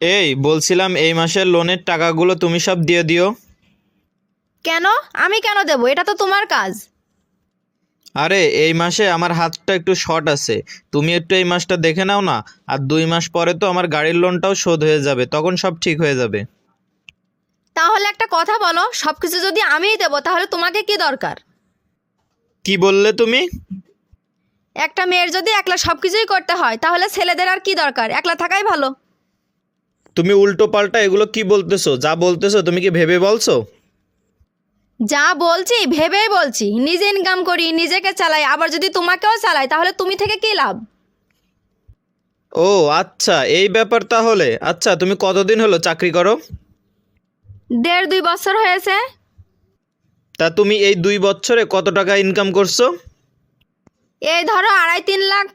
এই বলছিলাম এই মাসের লোনের টাকাগুলো তুমি সব দিয়ে দিও। কেন? আমি কেন দেবো? এটা তো তোমার কাজ। আরে এই মাসে আমার হাতটা একটু শর্ট আছে। তুমি একটু এই মাসটা দেখে নাও না আর দুই মাস পরে তো আমার গাড়ির লোনটাও শোধ হয়ে যাবে তখন সব ঠিক হয়ে যাবে। তাহলে একটা কথা বলো সব কিছু যদি আমিই দেবো তাহলে তোমাকে কি দরকার? কি বললে তুমি? একটা মেয়ের যদি একলা সব কিছুই করতে হয় তাহলে ছেলেদের আর কি দরকার? একলা থাকাই ভালো। তুমি উল্টো পাল্টা এগুলো কি বলতেছো? যা বলতেছো তুমি কি ভেবে বলছো? যা বলছি ভেবেই বলছি। নিজে ইনকাম করি নিজেকে চালাই আবার যদি তোমাকেও চালাই তাহলে তুমি থেকে কি লাভ? ও আচ্ছা এই ব্যাপার তাহলে। আচ্ছা তুমি কতদিন হলো চাকরি করো? দেড় দুই বছর হয়েছে। তা তুমি এই দুই বছরে কত টাকা ইনকাম করছ? এই ধরো আড়াই তিন লাখ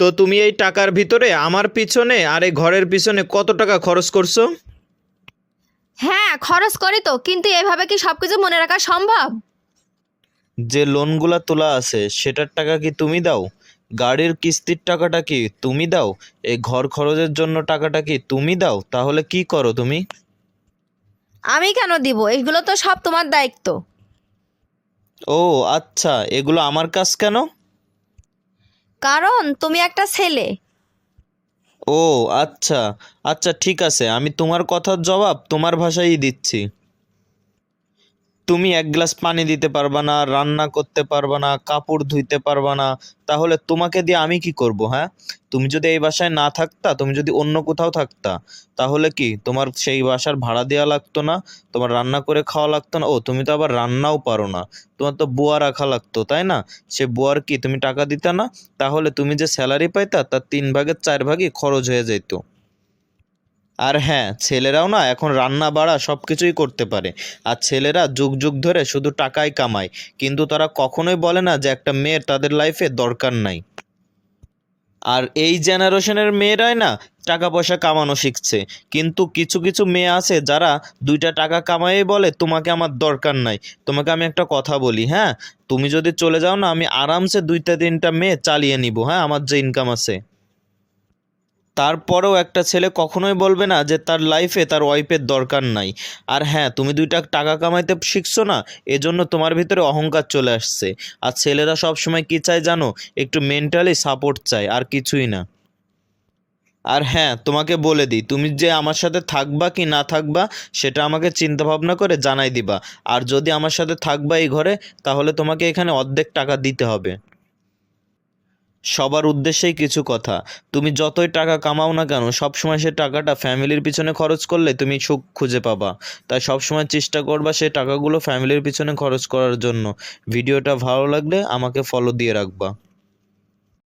তো তুমি এই টাকার ভিতরে আমার পিছনে আর এই ঘরের পিছনে কত টাকা খরচ করছ? হ্যাঁ খরচ করি তো কিন্তু এভাবে কি সব কিছু মনে রাখা সম্ভব? যে লোনগুলা তোলা আছে সেটার টাকা কি তুমি দাও? গাড়ির কিস্তির টাকাটা কি তুমি দাও? এই ঘর খরচের জন্য টাকাটা কি তুমি দাও? তাহলে কি করো তুমি? আমি কেন দিব? এগুলো তো সব তোমার দায়িত্ব। ও আচ্ছা এগুলো আমার কাজ কেন? কারণ তুমি একটা ছেলে। ও আচ্ছা। আচ্ছা ঠিক আছে। আমি তোমার কথার জবাব তোমার ভাষায়ই দিচ্ছি। তুমি এক গ্লাস পানি দিতে পারবা না, রান্না করতে পারবা না, কাপড় ধুইতে পারবা না, তাহলে তোমাকে দিয়ে আমি কি করব হ্যাঁ? তুমি যদি এই বাসায় না থাকতা, তুমি যদি অন্য কোথাও থাকতা, তাহলে কি তোমার সেই বাসার ভাড়া দেওয়া লাগতো না, তোমার রান্না করে খাওয়া লাগতো না? ও, তুমি তো আবার রান্নাও পারো না, তোমার তো বুয়া রাখা লাগতো, তাই না? সে বুয়ার কি, তুমি টাকা দিতা না? তাহলে তুমি যে স্যালারি পাইতা, তার তিন ভাগের চার ভাগই খরচ হয়ে যেত আর হ্যাঁ ছেলেরাও না এখন রান্না বাড়া সব কিছুই করতে পারে। আর ছেলেরা যুগ যুগ ধরে শুধু টাকাই কামায়। কিন্তু তারা কখনোই বলে না যে একটা মেয়ের তাদের লাইফে দরকার নাই। আর এই জেনারেশনের মেয়েরাই না টাকা পয়সা কামানো শিখছে। কিন্তু কিছু কিছু মেয়ে আছে যারা দুইটা টাকা কামাই বলে, তোমাকে আমার দরকার নাই। তোমাকে আমি একটা কথা বলি হ্যাঁ? তুমি যদি চলে যাও না, আমি আরামসে দুইটা তিনটা মেয়ে চালিয়ে নিব হ্যাঁ? আমার যে ইনকাম আছে। তারপরেও একটা ছেলে কখনোই বলবে না যে তার লাইফে তার ওয়াইফের দরকার নাই। আর হ্যাঁ তুমি দুইটা টাকা কামাইতে শিখছো না, এজন্য তোমার ভিতরে অহংকার চলে আসছে। আর ছেলেরা সব সময় কি চায় জানো? একটু মেন্টালি সাপোর্ট চায়, আর কিছুই না। আর হ্যাঁ তোমাকে বলে দিই, তুমি যে আমার সাথে থাকবা কি না থাকবা, সেটা আমাকে চিন্তা ভাবনা করে জানাই দিবা। আর যদি আমার সাথে থাকবা এই ঘরে, তাহলে তোমাকে এখানে অর্ধেক টাকা দিতে হবে। সবার উদ্দেশ্যেই কিছু কথা। তুমি যতই টাকা কামাও না কেন, সবসময় সে টাকাটা ফ্যামিলির পিছনে খরচ করলে তুমি সুখ খুঁজে পাবা। তাই সবসময় চেষ্টা করবা সে টাকাগুলো ফ্যামিলির পিছনে খরচ করার জন্য। ভিডিওটা ভালো লাগলে আমাকে ফলো দিয়ে রাখবা।